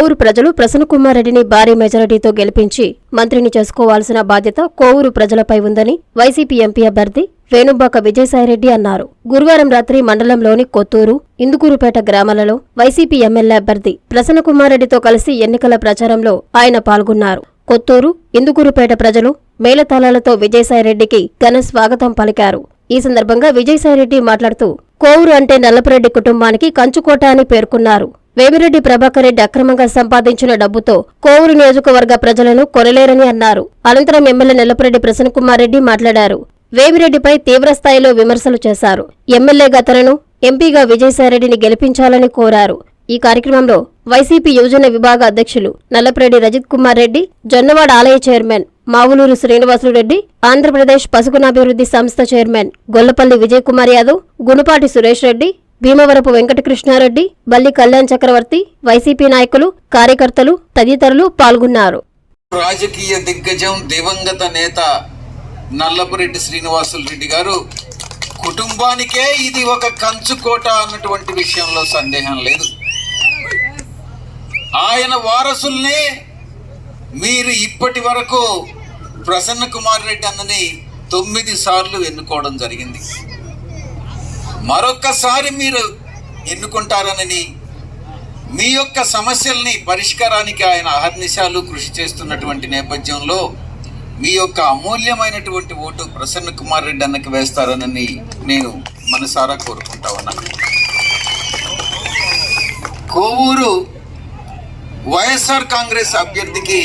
కోవూరు ప్రజలు ప్రసన్నకుమార్ రెడ్డిని భారీ మెజారిటీతో గెలిపించి మంత్రిని చేసుకోవాల్సిన బాధ్యత కోవూరు ప్రజలపై ఉందని వైసీపీ ఎంపీ అభ్యర్థి వేణుబాక విజయసాయిరెడ్డి అన్నారు. గురువారం రాత్రి మండలంలోని కొత్తూరు ఇందుకూరుపేట గ్రామాలలో వైసీపీ ఎమ్మెల్యే అభ్యర్థి ప్రసన్నకుమార్ రెడ్డితో కలిసి ఎన్నికల ప్రచారంలో ఆయన పాల్గొన్నారు. కొత్తూరు ఇందుకూరుపేట ప్రజలు మేళతాళాలతో విజయసాయిరెడ్డికి ఘన స్వాగతం పలికారు. ఈ సందర్భంగా విజయసాయిరెడ్డి మాట్లాడుతూ కోవూరు అంటే నల్లపరెడ్డి కుటుంబానికి కంచుకోట అని పేర్కొన్నారు. వేమిరెడ్డి ప్రభాకర్ రెడ్డి అక్రమంగా సంపాదించిన డబ్బుతో కోవూరు నియోజకవర్గ ప్రజలను కొనలేరని అన్నారు. అనంతరం ఎమ్మెల్యే నల్లపురెడ్డి ప్రసన్నకుమార్ రెడ్డి మాట్లాడారు. వేమిరెడ్డిపై తీవ్రస్థాయిలో విమర్శలు చేశారు. ఎమ్మెల్యేగా తనను ఎంపీగా విజయసాయిరెడ్డిని గెలిపించాలని కోరారు. ఈ కార్యక్రమంలో వైసీపీ యువజన విభాగ అధ్యక్షులు నల్లపరెడ్డి రజిత్ కుమార్ రెడ్డి జొన్నవాడ ఆలయ చైర్మన్ మావులూరు శ్రీనివాసులు రెడ్డి ఆంధ్రప్రదేశ్ పసుగునాభివృద్ధి సంస్థ చైర్మన్ గొల్లపల్లి విజయ్ కుమార్ యాదవ్ గుణపాటి సురేష్ రెడ్డి భీమవరపు వెంకటకృష్ణారెడ్డి బల్లి కళ్యాణ్ చక్రవర్తి వైసీపీ నాయకులు కార్యకర్తలు తదితరులు పాల్గొన్నారు. రాజకీయ దిగ్గజం దివంగత నేత నల్లపురెడ్డి శ్రీనివాసులు రెడ్డి గారు కుటుంబానికే ఇది ఒక కంచుకోట అన్నటువంటి విషయంలో సందేహం లేదు. ఆయన వారసుల్నే మీరు ఇప్పటి వరకు ప్రసన్న కుమార్ రెడ్డి అన్నని తొమ్మిది సార్లు ఎన్నుకోవడం జరిగింది. మరొక్కసారి మీరు ఎన్నుకుంటారనని మీ యొక్క సమస్యల్ని పరిష్కారానికి ఆయన అహర్నిశాలు కృషి చేస్తున్నటువంటి నేపథ్యంలో మీ యొక్క అమూల్యమైనటువంటి ఓటు ప్రసన్న కుమార్ రెడ్డి అన్నకి వేస్తారనని నేను మనసారా కోరుకుంటా ఉన్నాను కోవూరు వైఎస్ఆర్ కాంగ్రెస్ అభ్యర్థికి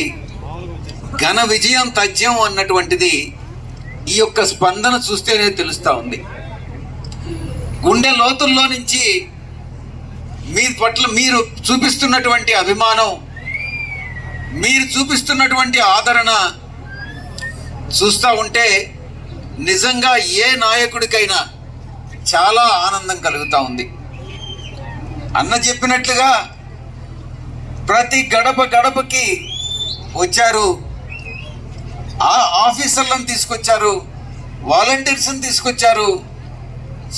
ఘన విజయం తథ్యం అన్నటువంటిది ఈ యొక్క స్పందన చూస్తేనే తెలుస్తూ ఉంది. గుండె లోతుల్లో నుంచి మీ పట్ల మీరు చూపిస్తున్నటువంటి అభిమానం మీరు చూపిస్తున్నటువంటి ఆదరణ చూస్తూ ఉంటే నిజంగా ఏ నాయకుడికైనా చాలా ఆనందం కలుగుతూ ఉంది. అన్న చెప్పినట్లుగా ప్రతి గడప గడపకి వచ్చారు. ఆ ఆఫీసర్లను తీసుకొచ్చారు వాలంటీర్స్ని తీసుకొచ్చారు.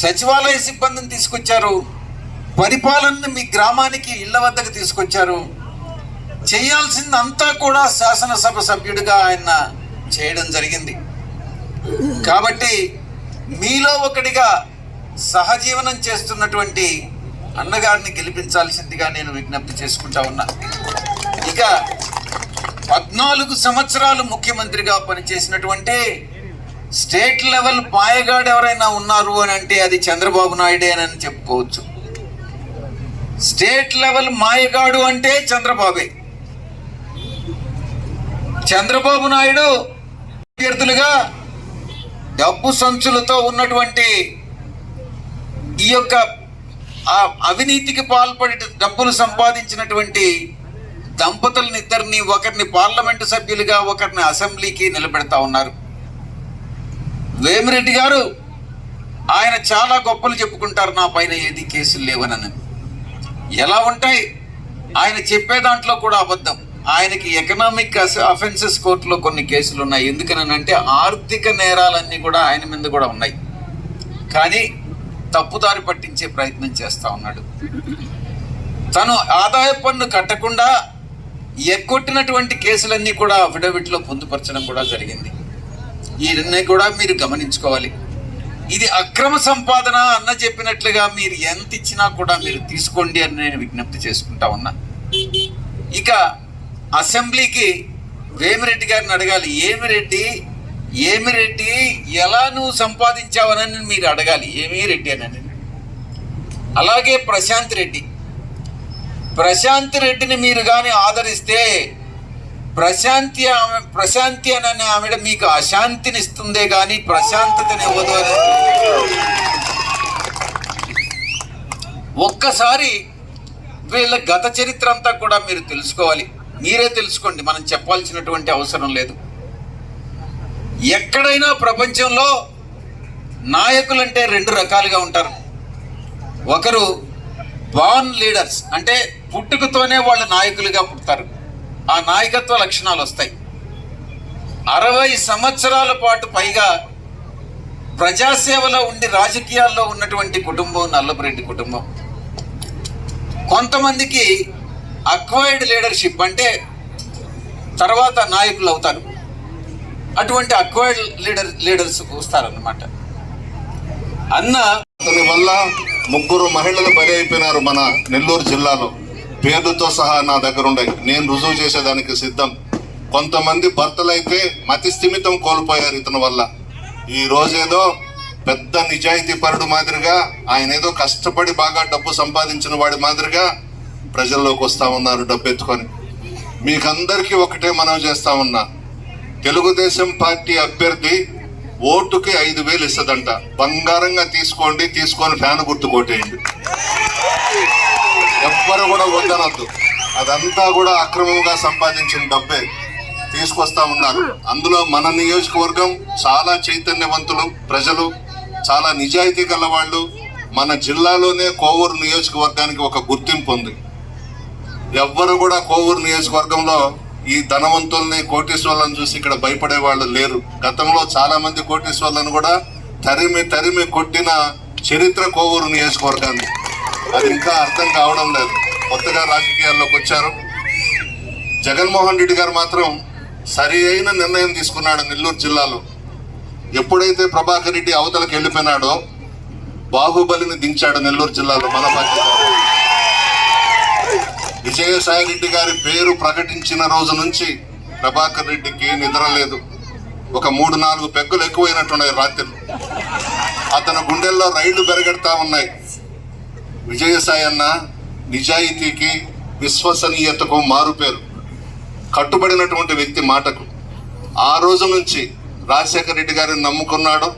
సచివాలయ సిబ్బందిని తీసుకొచ్చారు. పరిపాలనను మీ గ్రామానికి ఇళ్ళ వద్దకు తీసుకొచ్చారు. చేయాల్సిందంతా కూడా శాసనసభ సభ్యుడిగా ఆయన చేయడం జరిగింది. కాబట్టి మీలో ఒకటిగా సహజీవనం చేస్తున్నటువంటి అన్నగారిని గెలిపించాల్సిందిగా నేను విజ్ఞప్తి చేసుకుంటా ఉన్నా. ఇక పద్నాలుగు సంవత్సరాలు ముఖ్యమంత్రిగా పనిచేసినటువంటి స్టేట్ లెవెల్ పాయగాడు ఎవరైనా ఉన్నారు అని అంటే అది చంద్రబాబు నాయుడే అని చెప్పుకోవచ్చు. స్టేట్ లెవెల్ మాయగాడు అంటే చంద్రబాబే. చంద్రబాబు నాయుడు అభ్యర్థులుగా డబ్బు సంచులతో ఉన్నటువంటి ఈ యొక్క అవినీతికి పాల్పడి డబ్బులు సంపాదించినటువంటి దంపతులనిద్దరిని ఒకరిని పార్లమెంటు సభ్యులుగా ఒకరిని అసెంబ్లీకి నిలబెడతా ఉన్నారు. వేమిరెడ్డి గారు ఆయన చాలా గొప్పలు చెప్పుకుంటారు నా పైన ఏది కేసులు లేవనని. ఎలా ఉంటాయి? ఆయన చెప్పే దాంట్లో కూడా అబద్ధం. ఆయనకి ఎకనామిక్ అఫెన్సెస్ కోర్టులో కొన్ని కేసులు ఉన్నాయి. ఎందుకనంటే ఆర్థిక నేరాలన్నీ కూడా ఆయన మీద కూడా ఉన్నాయి. కానీ తప్పుదారి పట్టించే ప్రయత్నం చేస్తూ ఉన్నాడు. తను ఆదాయ పన్ను కట్టకుండా ఎగ్గొట్టినటువంటి కేసులన్నీ కూడా అఫిడవిట్లో పొందుపరచడం కూడా జరిగింది. ఇవన్నీ కూడా మీరు గమనించుకోవాలి. ఇది అక్రమ సంపాదన అన్న చెప్పినట్లుగా మీరు ఎంత ఇచ్చినా కూడా మీరు తీసుకోండి అని నేను విజ్ఞప్తి చేసుకుంటా ఉన్నా. ఇక అసెంబ్లీకి వేమిరెడ్డి గారిని అడగాలి. ఏమిరెడ్డి? ఏమిరెడ్డి? ఎలా నువ్వు సంపాదించావనని మీరు అడగాలి. ఏమి రెడ్డి అని అలాగే ప్రశాంత్ రెడ్డి. ప్రశాంత్ రెడ్డిని మీరు కానీ ఆదరిస్తే ప్రశాంతి ఆమె ప్రశాంతి అనే ఆవిడ మీకు అశాంతిని ఇస్తుందే కానీ ప్రశాంతతని ఇవ్వదు అని ఒక్కసారి వీళ్ళ గత చరిత్ర అంతా కూడా మీరు తెలుసుకోవాలి. మీరే తెలుసుకోండి మనం చెప్పాల్సినటువంటి అవసరం లేదు. ఎక్కడైనా ప్రపంచంలో నాయకులంటే రెండు రకాలుగా ఉంటారు. ఒకరు బాన్ లీడర్స్ అంటే పుట్టుకతోనే వాళ్ళు నాయకులుగా పుడతారు. ఆ నాయకత్వ లక్షణాలు వస్తాయి. అరవై సంవత్సరాల పాటు పైగా ప్రజాసేవలో ఉండి రాజకీయాల్లో ఉన్నటువంటి కుటుంబం నల్లపురెడ్డి కుటుంబం. కొంతమందికి అక్వైర్డ్ లీడర్షిప్ అంటే తర్వాత నాయకులు అవుతారు. అటువంటి అక్వైర్డ్ లీడర్ లీడర్స్ వస్తారన్నమాట. అన్న అతని వల్ల ముగ్గురు మహిళలు బలి అయిపోయినారు మన నెల్లూరు జిల్లాలో. పేర్లతో సహా నా దగ్గర ఉన్నాయి నేను రుజువు చేసేదానికి సిద్ధం. కొంతమంది భర్తలైతే మతి స్థిమితం కోల్పోయారు ఇతని వల్ల. ఈ రోజేదో పెద్ద నిజాయితీ పరుడు మాదిరిగా ఆయన ఏదో కష్టపడి బాగా డబ్బు సంపాదించిన వాడి మాదిరిగా ప్రజల్లోకి వస్తా ఉన్నారు డబ్బు ఎత్తుకొని మీకందరికీ ఒకటే మనం చేస్తా ఉన్నా. తెలుగుదేశం పార్టీ అభ్యర్థి ఓటుకి ఐదు వేలు ఇస్తుందంట. బంగారంగా తీసుకోండి తీసుకొని ఫ్యాన్ గుర్తు కొట్టేయండి. ఎవ్వరు కూడా వద్దనద్దు. అదంతా కూడా అక్రమంగా సంపాదించిన డబ్బే. తీసుకొస్తా ఉన్నారు. అందులో మన నియోజకవర్గం చాలా చైతన్యవంతులు ప్రజలు చాలా నిజాయితీ గల వాళ్ళు. మన జిల్లాలోనే కోవూరు నియోజకవర్గానికి ఒక గుర్తింపు ఉంది. ఎవ్వరు కూడా కోవూరు నియోజకవర్గంలో ఈ ధనవంతుల్ని కోటీశ్వర్లను చూసి ఇక్కడ భయపడే వాళ్ళు లేరు. గతంలో చాలా మంది కోటీశ్వర్లను కూడా తరిమి తరిమి కొట్టిన చరిత్ర కోవూరు నియోజకవర్గాన్ని. అది ఇంకా అర్థం కావడం లేదు. కొత్తగా రాజకీయాల్లోకి వచ్చారు. జగన్మోహన్ రెడ్డి గారు మాత్రం సరి అయిన నిర్ణయం తీసుకున్నాడు నెల్లూరు జిల్లాలో. ఎప్పుడైతే ప్రభాకర్ రెడ్డి అవతలకు వెళ్ళిపోయినాడో బాహుబలిని దించాడు నెల్లూరు జిల్లాలో మన బాధ్యత విజయసాయి రెడ్డి గారి పేరు ప్రకటించిన రోజు నుంచి ప్రభాకర్ రెడ్డికి నిద్ర లేదు. ఒక మూడు నాలుగు పెగ్గులు ఎక్కువైనట్టున్నాయి రాత్రి అతని గుండెల్లో రైళ్ళు బెరగెడతా ఉన్నాయి. విజయసాయి అన్న నిజాయితీకి విశ్వసనీయతకు మారుపేరు కట్టుబడినటువంటి వ్యక్తి మాటకు. ఆ రోజు నుంచి రాజశేఖర రెడ్డి గారిని నమ్ముకున్నాడు.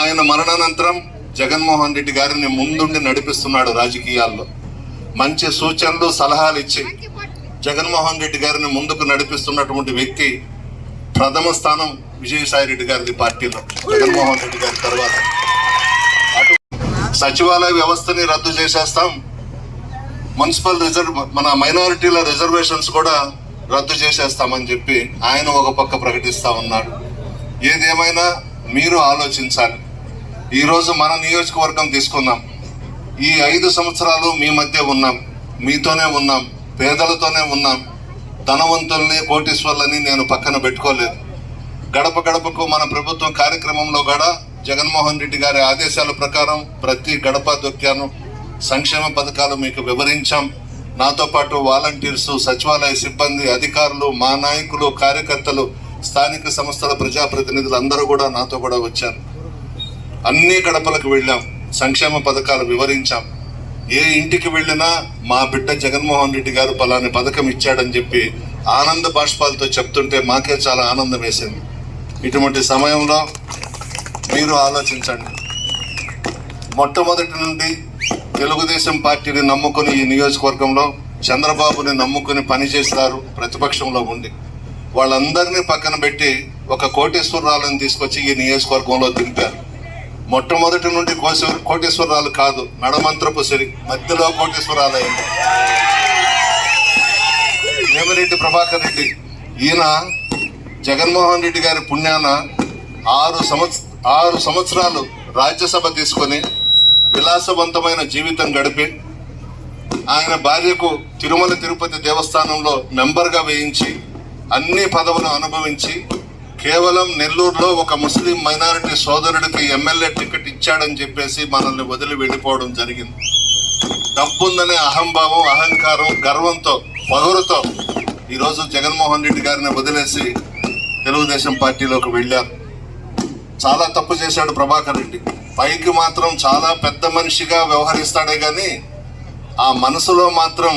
ఆయన మరణానంతరం జగన్మోహన్ రెడ్డి గారిని ముందుండి నడిపిస్తున్నాడు రాజకీయాల్లో. మంచి సూచనలు సలహాలు ఇచ్చి జగన్మోహన్ రెడ్డి గారిని ముందుకు నడిపిస్తున్నటువంటి వ్యక్తి ప్రథమ స్థానం విజయసాయి రెడ్డి గారిది పార్టీలో జగన్మోహన్ రెడ్డి గారి తర్వాత. అటు సచివాలయ వ్యవస్థని రద్దు చేసేస్తాం. మున్సిపల్ రిజర్వ్ మన మైనారిటీల రిజర్వేషన్స్ కూడా రద్దు చేసేస్తామని చెప్పి ఆయన ఒక పక్క ప్రకటిస్తా ఉన్నాడు. ఏదేమైనా మీరు ఆలోచించాలి. ఈరోజు మన నియోజకవర్గం తీసుకుందాం. ఈ ఐదు సంవత్సరాలు మీ మధ్య ఉన్నాం. మీతోనే ఉన్నాం. పేదలతోనే ఉన్నాం. ధనవంతుల్ని కోటీశ్వర్లని నేను పక్కన పెట్టుకోలేదు. గడప గడపకు మన ప్రభుత్వం కార్యక్రమంలో కూడా జగన్మోహన్ రెడ్డి గారి ఆదేశాల ప్రకారం ప్రతి గడప దొక్కాను. సంక్షేమ పథకాలు మీకు వివరించాం. నాతో పాటు వాలంటీర్స్ సచివాలయ సిబ్బంది అధికారులు మా నాయకులు కార్యకర్తలు స్థానిక సంస్థల ప్రజాప్రతినిధులు అందరూ కూడా నాతో కూడా వచ్చారు. అన్ని గడపలకు వెళ్ళాం. సంక్షేమ పథకాలు వివరించాం. ఏ ఇంటికి వెళ్ళినా మా బిడ్డ జగన్మోహన్ రెడ్డి గారు పలాని పథకం ఇచ్చాడని చెప్పి ఆనంద బాష్పాలతో చెప్తుంటే మాకే చాలా ఆనందం వేసింది. ఇటువంటి సమయంలో మీరు ఆలోచించండి. మొట్టమొదటి నుండి తెలుగుదేశం పార్టీని నమ్ముకుని ఈ నియోజకవర్గంలో చంద్రబాబుని నమ్ముకుని పనిచేస్తారు ప్రతిపక్షంలో ఉండి. వాళ్ళందరినీ పక్కన పెట్టి ఒక కోటేశ్వరరాలను తీసుకొచ్చి ఈ నియోజకవర్గంలో దింపారు. మొట్టమొదటి నుండి కోశ- కోటేశ్వరరాలు కాదు నడమంత్రపు సిరి. మధ్యలో కోటేశ్వరాలు అయింది వేమిరెడ్డి ప్రభాకర్ రెడ్డి. ఈయన జగన్మోహన్ రెడ్డి గారి పుణ్యాన ఆరు సంవత్స ఆరు సంవత్సరాలు రాజ్యసభ తీసుకొని విలాసవంతమైన జీవితం గడిపి ఆయన భార్యకు తిరుమల తిరుపతి దేవస్థానంలో మెంబర్గా వేయించి అన్ని పదవులు అనుభవించి కేవలం నెల్లూరులో ఒక ముస్లిం మైనారిటీ సోదరుడికి ఎమ్మెల్యే టికెట్ ఇచ్చాడని చెప్పేసి మనల్ని వదిలి వెళ్ళిపోవడం జరిగింది. డబ్బుందనే అహంభావం అహంకారం గర్వంతో పగురుతో ఈరోజు జగన్మోహన్ రెడ్డి గారిని వదిలేసి తెలుగుదేశం పార్టీలోకి వెళ్ళారు. చాలా తప్పు చేశాడు ప్రభాకర్ రెడ్డి. పైకి మాత్రం చాలా పెద్ద మనిషిగా వ్యవహరిస్తాడే కానీ ఆ మనసులో మాత్రం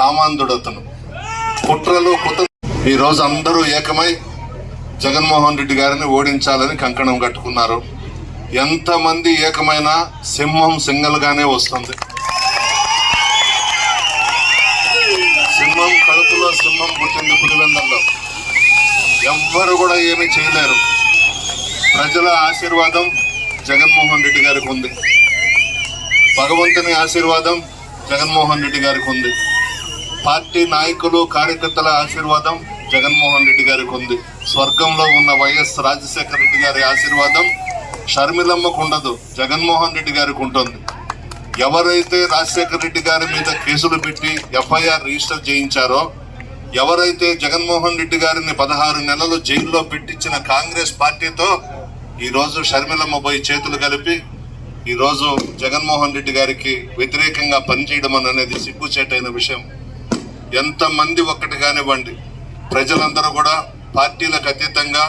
కామాంధుడతను. అతను కుట్రలు కుత ఈరోజు అందరూ ఏకమై జగన్మోహన్ రెడ్డి గారిని ఓడించాలని కంకణం కట్టుకున్నారు. ఎంతమంది ఏకమైన సింహం సింగల్గానే వస్తుంది. సింహం కడుపులో సింహం పుట్టింది పులివెందల్లో. ఎవ్వరు కూడా ఏమీ చేయలేరు. ప్రజల ఆశీర్వాదం జగన్మోహన్ రెడ్డి గారికి ఉంది. భగవంతుని ఆశీర్వాదం జగన్మోహన్ రెడ్డి గారికి ఉంది. పార్టీ నాయకులు కార్యకర్తల ఆశీర్వాదం జగన్మోహన్ రెడ్డి గారికి ఉంది. స్వర్గంలో ఉన్న వైఎస్ రాజశేఖర రెడ్డి గారి ఆశీర్వాదం షర్మిలమ్మకు ఉండదు జగన్మోహన్ రెడ్డి గారికి ఉంటుంది. ఎవరైతే రాజశేఖర రెడ్డి గారి మీద కేసులు పెట్టి ఎఫ్ఐఆర్ రిజిస్టర్ చేయించారో ఎవరైతే జగన్మోహన్ రెడ్డి గారిని పదహారు నెలలు జైల్లో పెట్టించిన కాంగ్రెస్ పార్టీతో ఈరోజు షర్మిలమ్మ పోయి చేతులు కలిపి ఈరోజు జగన్మోహన్ రెడ్డి గారికి వ్యతిరేకంగా పనిచేయడం అనేది సిగ్గుచేటైన విషయం. ఎంతమంది ఒక్కటి కానివ్వండి ప్రజలందరూ కూడా పార్టీలకు అతీతంగా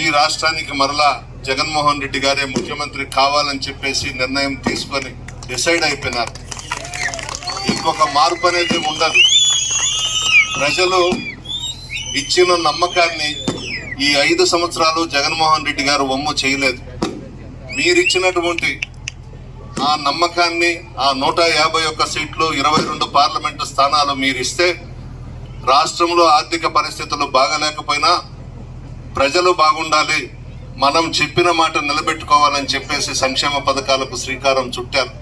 ఈ రాష్ట్రానికి మరలా జగన్మోహన్ రెడ్డి గారే ముఖ్యమంత్రి కావాలని చెప్పేసి నిర్ణయం తీసుకొని డిసైడ్ అయిపోయినారు. ఇంకొక మార్పు అనేది ఉండదు. ప్రజలు ఇచ్చిన నమ్మకాన్ని ఈ ఐదు సంవత్సరాలు జగన్మోహన్ రెడ్డి గారు వమ్ము చేయలేదు. మీరిచ్చినటువంటి ఆ నమ్మకాన్ని ఆ నూట యాభై ఒక్క సీట్లు ఇరవై రెండు పార్లమెంటు స్థానాలు మీరు ఇస్తే రాష్ట్రంలో ఆర్థిక పరిస్థితులు బాగలేకపోయినా ప్రజలు బాగుండాలి. మనం చెప్పిన మాట నిలబెట్టుకోవాలని చెప్పేసి సంక్షేమ పథకాలకు శ్రీకారం చుట్టారు.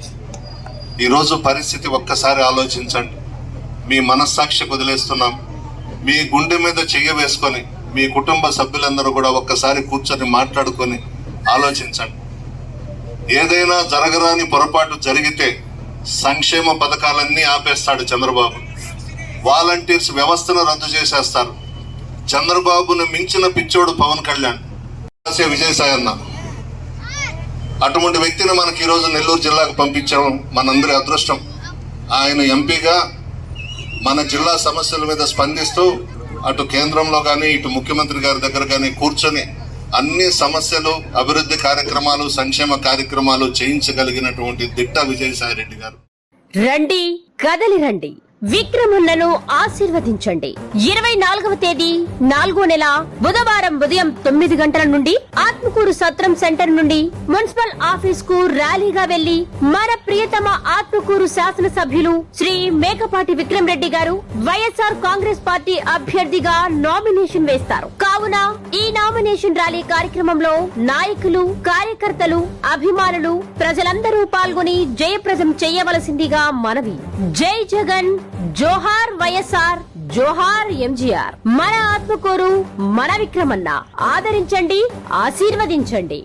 ఈరోజు పరిస్థితి ఒక్కసారి ఆలోచించండి. మీ మనస్సాక్షి వదిలేస్తున్నాం మీ గుండె మీద చెయ్య వేసుకొని మీ కుటుంబ సభ్యులందరూ కూడా ఒక్కసారి కూర్చొని మాట్లాడుకొని ఆలోచించండి. ఏదైనా జరగరాని పొరపాటు జరిగితే సంక్షేమ పథకాలన్నీ ఆపేస్తాడు చంద్రబాబు. వాలంటీర్స్ వ్యవస్థను రద్దు చేసేస్తారు. చంద్రబాబును మించిన పిచ్చోడు పవన్ కళ్యాణ్. విజయసాయి అన్న అటువంటి వ్యక్తిని మనకి ఈరోజు నెల్లూరు జిల్లాకు పంపించడం మనందరి అదృష్టం. ఆయన ఎంపీగా మన జిల్లా సమస్యల మీద స్పందిస్తూ అటు కేంద్రంలో కానీ ఇటు ముఖ్యమంత్రి గారి దగ్గర కానీ కూర్చొని అన్ని సమస్యలు అభివృద్ధి కార్యక్రమాలు సంక్షేమ కార్యక్రమాలు చేయించగలిగినటువంటి దిట్ట విజయసాయి రెడ్డి గారు. రండి కదలి రండి. విక్రములను ఆశీర్వదించండి. ఇరవై నాలుగవ తేదీ నాలుగో నెల బుధవారం ఉదయం తొమ్మిది గంటల నుండి ఆత్మకూరు సత్రం సెంటర్ నుండి మున్సిపల్ ఆఫీస్కు ర్యాలీగా వెళ్ళి మన ప్రియతమ ఆత్మకూరు శాసనసభ్యులు Shri Mekapati Vikram Reddy garu YSR Congress party అభ్యర్థిగా నామినేషన్ వేస్తారు. కావున ఈ నామినేషన్ ర్యాలీ కార్యక్రమంలో నాయకులు కార్యకర్తలు అభిమానులు ప్రజలందరూ పాల్గొని జయప్రదం చేయవలసిందిగా మనవి. జై జగన్ జోహార్ వైఎస్ఆర్ జోహార్ ఎంజీఆర్. మన ఆత్మకూరు మన విక్రమన్న. ఆదరించండి ఆశీర్వదించండి.